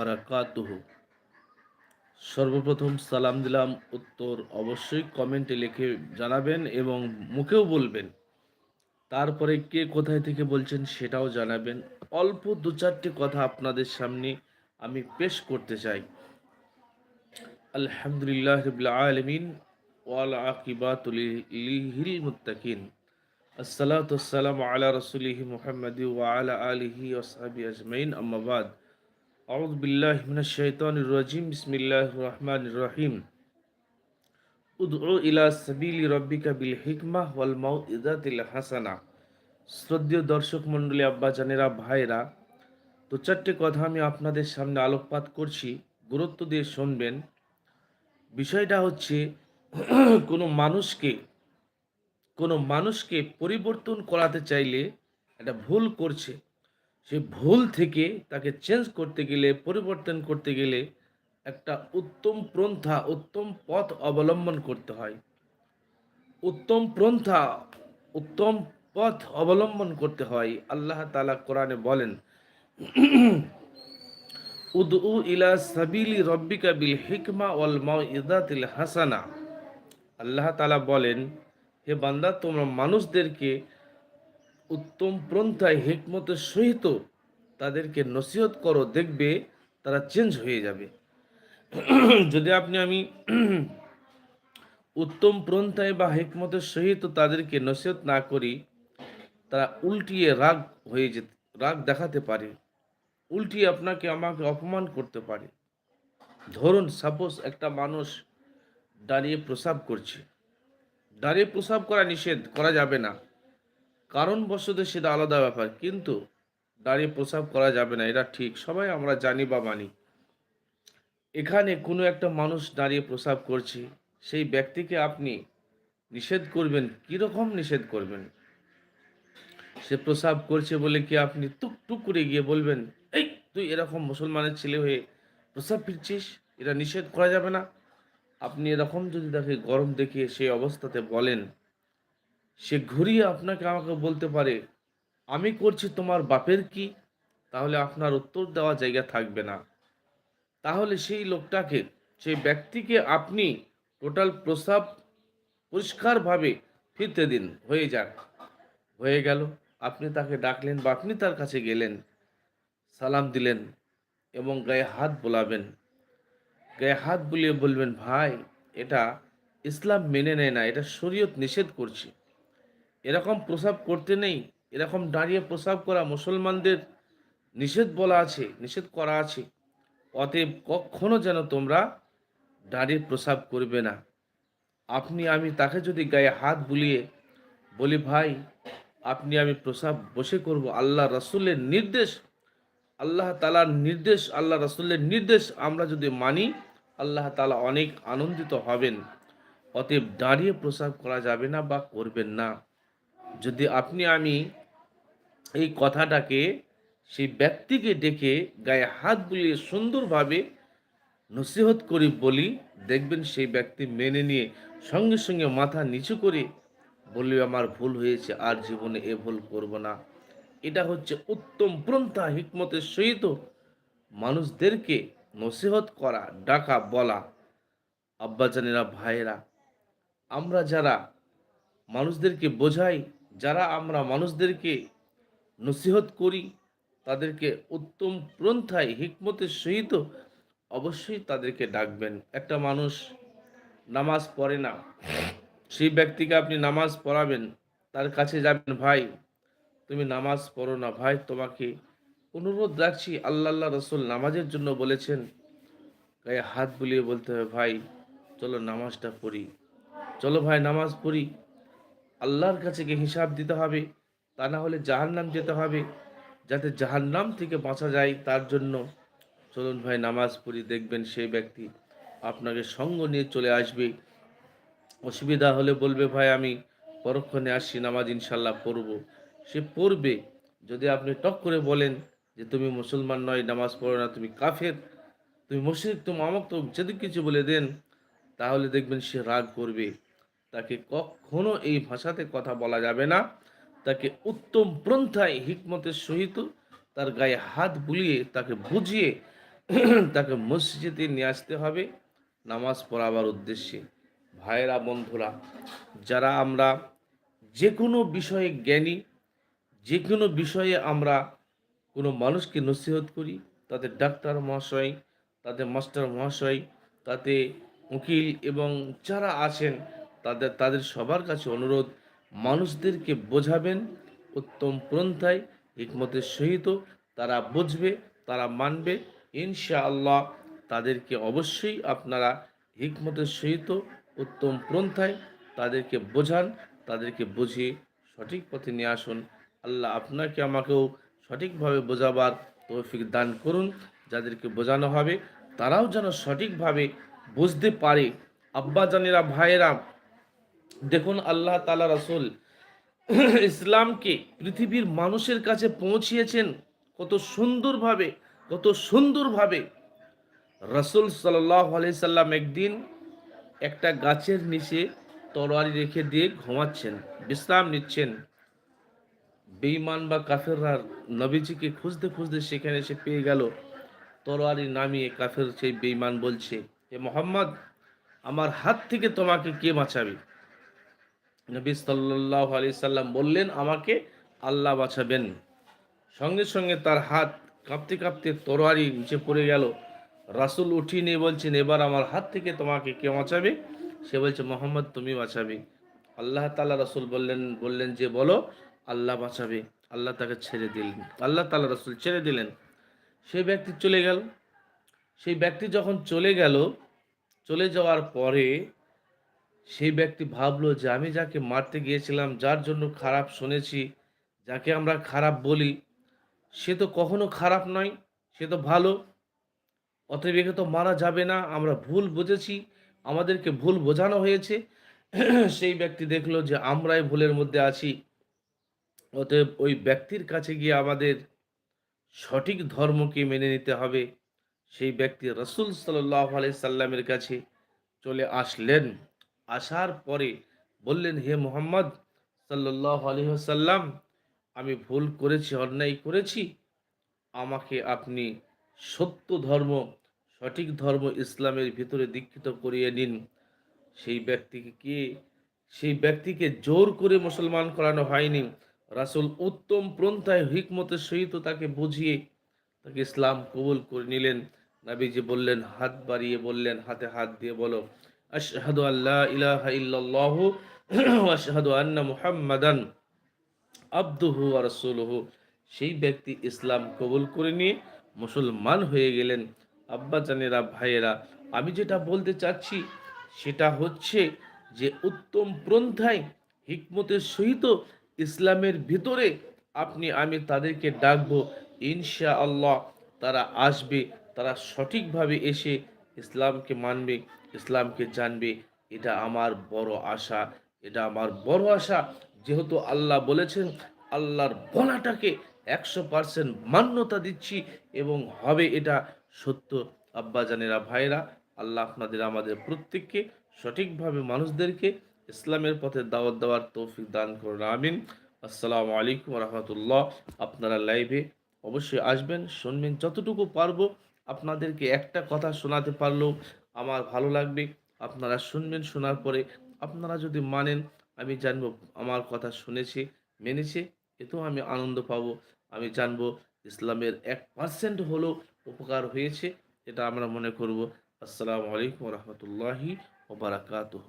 বারাকাতুহু। সর্বপ্রথম সালাম দিলাম, উত্তর অবশ্যই কমেন্টে লিখে জানাবেন এবং মুখেও বলবেন। তারপরে কে কোথায় থেকে বলছেন সেটাও জানাবেন। অল্প দু চারটি কথা আপনাদের সামনে আমি পেশ করতে চাই। আলহামদুলিল্লাহ আলমিন, ওয়াল আকিবাতুল লিহিল মুত্তাকিন। আসসালাতু আসসালামু আলা রাসূলিহি মুহাম্মাদি ওয়া আলা আলিহি আজমাইন আউযু বিল্লাহি মিনাশ শাইতানির রাজিম, বিসমিল্লাহির রহমানির রহিম। উদউ ইলা সাবিলি রাব্বিকা বিল হিকমাহ ওয়াল মাউইযাতিল হাসানা। শ্রদ্ধেয় দর্শক মণ্ডলী আব্বাজানেরা ভাইরা তো চারটে কথা আমি আপনাদের সামনে আলোকপাত করছি, গুরুত্ব দিয়ে শুনবেন। বিষয়টা হচ্ছে, কোনো মানুষকে কোনো মানুষকে পরিবর্তন করাতে চাইলে একটা ভুল করছে। সে ভুল থেকে তাকে চেঞ্জ করতে গেলে, পরিবর্তন করতে গেলে একটা উত্তম পন্থা উত্তম পথ অবলম্বন করতে হয়। উত্তম পন্থা উত্তম পথ অবলম্বন করতে হয়। আল্লাহ তালা কোরআনে বলেন, উদউ ইলা সাবিলি রব্বিকা বিল হিকমা ওয়াল মাউইদাতিল হাসানা। আল্লাহ তালা বলেন, হে বান্দা, তোমরা মানুষদেরকে উত্তম পন্থায় হিকমতের সহিত তাদেরকে নসিহত করো, দেখবে তারা চেঞ্জ হয়ে যাবে। যদি আপনি আমি উত্তম পন্থায় বা হিকমতের সহিত তাদেরকে নসিহত না করি, তারা উল্টিয়ে রাগ হয়ে যেতে, রাগ দেখাতে পারে, উল্টিয়ে আপনাকে আমাকে অপমান করতে পারে। ধরুন সাপোজ একটা মানুষ দাঁড়িয়ে প্রসাব করছে। দাঁড়িয়ে প্রসাব করা নিষেধ, করা যাবে না। কারণবশত সেটা আলাদা ব্যাপার, কিন্তু দাঁড়িয়ে প্রসাব করা যাবে না, এটা ঠিক। সবাই আমরা জানি বা মানি। এখানে কোনো একটা মানুষ দাঁড়িয়ে প্রসাব করছে, সেই ব্যক্তিকে আপনি নিষেধ করবেন, কীরকম নিষেধ করবেন? সে প্রসাব করছে বলে কি আপনি টুক টুক করে গিয়ে বলবেন, এই, তুই এরকম মুসলমানের ছেলে হয়ে প্রসাব ফিরছিস, এটা নিষেধ করা যাবে না? আপনি এরকম যদি তাকে গরম দেখিয়ে সেই অবস্থাতে বলেন সে ঘুরিয়ে আপনাকে আমাকে বলতে পারে, আমি করছি তোমার বাপের কি? তাহলে আপনার উত্তর দেওয়া জায়গা থাকবে না। তাহলে সেই লোকটাকে, সেই ব্যক্তিকে আপনি টোটাল প্রস্রাব পরিষ্কারভাবে ফিরতে দিন, হয়ে যাক। হয়ে গেল, আপনি তাকে ডাকলেন বা আপনি তার কাছে গেলেন, সালাম দিলেন এবং গায়ে হাত বোলাবেন। গায়ে হাত বুলিয়ে বলবেন, ভাই, এটা ইসলাম মেনে নেয় না, এটা শরীয়ত নিষেধ করছে। এরকম প্রসাব করতে নেই, এরকম দাঁড়িয়ে প্রসাব করা মুসলমানদের নিষেধ বলা আছে, নিষেধ করা আছে। অতএব কখনো যেন তোমরা দাঁড়িয়ে প্রসাব করবে না। আপনি, আমি তাকে যদি গায়ে হাত বুলিয়ে বলি, ভাই, আপনি, আমি প্রসাব বসে করব, আল্লাহ রসুলের নির্দেশ, আল্লাহ তালার নির্দেশ, আল্লাহ রসুলের নির্দেশ আমরা যদি মানি, আল্লাহ তালা অনেক আনন্দিত হবেন। অতএব দাঁড়িয়ে প্রসাব করা যাবে না বা করবেন না। যদি আপনি আমি এই কথাটাকে সেই ব্যক্তিকে ডেকে গায়ে হাত বুলিয়ে সুন্দরভাবে নসিহত করি বলি, দেখবেন সেই ব্যক্তি মেনে নিয়ে সঙ্গে সঙ্গে মাথা নিচু করে বলবে, আমার ভুল হয়েছে, আর জীবনে এ ভুল করব না। এটা হচ্ছে উত্তম প্রন্থা হিকমতের সহিত মানুষদেরকে নসিহত করা, ডাকা, বলা। আব্বাজানেরা, ভাইয়েরা, আমরা যারা মানুষদেরকে বোঝাই যারা আমরা মানুষদেরকে নসিহত করি, তাদেরকে উত্তম প্রন্থায় হিকমতের সহিত অবশ্যই তাদেরকে ডাকবেন। একটা মানুষ নামাজ পড়ে না, সেই ব্যক্তিকে আপনি নামাজ পড়াবেন, তার কাছে যাবেন, ভাই, তুমি নামাজ পড়ো না, ভাই, তোমাকে অনুরোধ রাখছি, আল্লাহ আল্লাহ রসুল নামাজের জন্য বলেছেন। গায়ে হাত বুলিয়ে বলতে হবে, ভাই, চলো নামাজটা পড়ি। চলো ভাই, নামাজ পড়ি। আল্লাহর কাছে গিয়ে হিসাব দিতে হবে, তা না হলে জাহান্নাম যেতে হবে। যাতে জাহান্নাম থেকে বাঁচা যায়, তার জন্য চলুন ভাই, নামাজ পড়ি, দেখবেন সেই ব্যক্তি আপনাকে সঙ্গ নিয়ে চলে আসবে। অসুবিধা হলে বলবে, ভাই, আমি পরক্ষণে আসছি, নামাজ ইনশাল্লাহ পড়ব। সে পড়বে। যদি আপনি টক করে বলেন যে, তুমি মুসলমান নয়, নামাজ পড়ো না, তুমি কাফের, তুমি মসজিদ তুমি আমাকে তো যদি কিছু বলে দেন, তাহলে দেখবেন সে রাগ করবে। তাকে কখনো এই ভাষাতে কথা বলা যাবে না। তাকে উত্তম পন্থায় হিকমতের সহিত তার গায়ে হাত বুলিয়ে, তাকে বুঝিয়ে, তাকে মসজিদে নিয়ে আসতে হবে। নামাজ পড়াবার উদ্দেশ্যে। ভাইয়েরা, বন্ধুরা, যারা আমরা যে কোনো বিষয়ে জ্ঞানী যে কোনো বিষয়ে আমরা কোনো মানুষকে নসিহত করি, তাদের ডাক্তার মহাশয়, তাদের মাস্টার মহাশয়, তাতে উকিল এবং যারা আছেন তাদের তাদের সবার কাছে অনুরোধ, মানুষদেরকে বোঝাবেন, উত্তম পন্থায় হিকমতের সহিত তারা বুঝবে, তারা মানবে। ইনশাআল্লাহ তাদেরকে অবশ্যই আপনারা হিকমতের সহিত, উত্তম পন্থায় তাদেরকে বোঝান, তাদেরকে বুঝিয়ে সঠিক পথে নিয়ে আসুন। আল্লাহ আপনাকে আমাকেও সঠিকভাবে বোঝাবার তৌফিক দান করুন, যাদেরকে বোঝানো হবে, তারাও যেন সঠিকভাবে বুঝতে পারে। আব্বাজানেরা, ভাইয়েরা দেখুন আল্লাহ তালা রসুল ইসলামকে পৃথিবীর মানুষের কাছে পৌঁছিয়েছেন কত সুন্দরভাবে কত সুন্দরভাবে। রসুল সাল্লাহ সাল্লাম একদিন একটা গাছের নিচে তরোয়ারি রেখে দিয়ে ঘুমাচ্ছেন, বিশ্রাম নিচ্ছেন। বেঈমান বা কাফেররা নবীজিকে খুঁজতে খুঁজতে সেখানে এসে পেয়ে গেল। তরোয়ারি নামিয়ে কাফের সেই বেঈমান বলছে, এ মোহাম্মদ, আমার হাত থেকে তোমাকে কে বাঁচাবে? নবী সাল্লাহ আলি সাল্লাম বললেন, আমাকে আল্লাহ বাঁচাবেন সঙ্গে সঙ্গে তার হাত কাঁপতে কাঁপতে তরোয়ারি নিচে পড়ে গেল। রাসুল উঠিয়ে নিয়ে বলছেন, এবার আমার হাত থেকে তোমাকে কে বাঁচাবে? সে বলছে, মোহাম্মদ, তুমি বাঁচাবে। আল্লাহ তাল্লাহ রাসুল বললেন বললেন যে, বলো, আল্লাহ বাঁচাবে। আল্লাহ তাকে ছেড়ে দিলেন। আল্লাহ তাল্লাহ রাসুল ছেড়ে দিলেন। সেই ব্যক্তি চলে গেল। সেই ব্যক্তি যখন চলে গেল, চলে যাওয়ার পরে সেই ব্যক্তি ভাবলো যে আমি যাকে মারতে গিয়েছিলাম, যার জন্য খারাপ শুনেছি, যাকে আমরা খারাপ বলি, সে তো কখনো খারাপ নয়, সে তো ভালো। অতএব একে তো মারা যাবে না, আমরা ভুল বুঝেছি, আমাদেরকে ভুল বোঝানো হয়েছে। সেই ব্যক্তি দেখল যে আমরাই ভুলের মধ্যে আছি। অতএব ওই ব্যক্তির কাছে গিয়ে আমাদের সঠিক ধর্মকে মেনে নিতে হবে। সেই ব্যক্তি রসুল সাল্লাহ আলি সাল্লামের কাছে চলে আসলেন। আসার পরে বললেন, হে মোহাম্মদ সাল্লাহ আলহিহাল্লাম আমি ভুল করেছি, অন্যায় করেছি। আমাকে আপনি সত্য ধর্ম, সঠিক ধর্ম ইসলামের ভিতরে দীক্ষিত করিয়ে নিন। সেই ব্যক্তিকে কে? সেই ব্যক্তিকে জোর করে মুসলমান করানো হয়নি। রাসুল উত্তম প্রন্থায় হিকমতের সহিত তাকে বুঝিয়ে তাকে ইসলাম কবুল করে নিলেন। নাবিজি বললেন, হাত বাড়িয়ে বললেন, হাতে হাত দিয়ে বলো। আশহাদু আল্লাহ ইলাহা ইল্লাল্লাহ ওয়া আশহাদু আন্না মুহাম্মাদান আব্দুহু আর রাসূলুহু। সেই ব্যক্তি ইসলাম কবুল করে নিয়ে মুসলমান হয়ে গেলেন। আব্বা জানেরা, ভাইয়েরা, আমি যেটা বলতে চাচ্ছি সেটা হচ্ছে যে উত্তম পন্থায় হিকমতের সহিত ইসলামের ভিতরে আপনি, আমি তাদেরকে ডাকবো ইনশা আল্লাহ তারা আসবে, তারা সঠিকভাবে এসে ইসলামকে মানবে, ইসলামকে জানবে, এটা আমার বড় আশা, এটা আমার বড় আশা। যেহেতু আল্লাহ বলেছেন, আল্লাহর বলাটাকে একশো পার্সেন্ট মান্যতা দিচ্ছি এবং হবে এটা সত্য। আব্বাজানেরা ভাইরা আল্লাহ আপনাদের, আমাদের প্রত্যেককে সঠিকভাবে মানুষদেরকে ইসলামের পথে দাওয়াত দেওয়ার তৌফিক দান করুন, আমিন। আসসালামু আলাইকুম রহমতুল্লাহ। আপনারা লাইভে অবশ্যই আসবেন, শুনবেন যতটুকু পারব। আপনাদেরকে একটা কথা শোনাতে পারলেও আমার ভালো লাগবে। আপনারা শুনবেন, শোনার পরে আপনারা যদি মানেন, আমি জানব আমার কথা শুনেছে, মেনেছে, এতেও আমি আনন্দ পাব। আমি জানব ইসলামের এক পার্সেন্ট হলেও উপকার হয়েছে, এটা আমরা মনে করব। আসসালামু আলাইকুম রহমতুল্লাহি ওবরাকাতুহ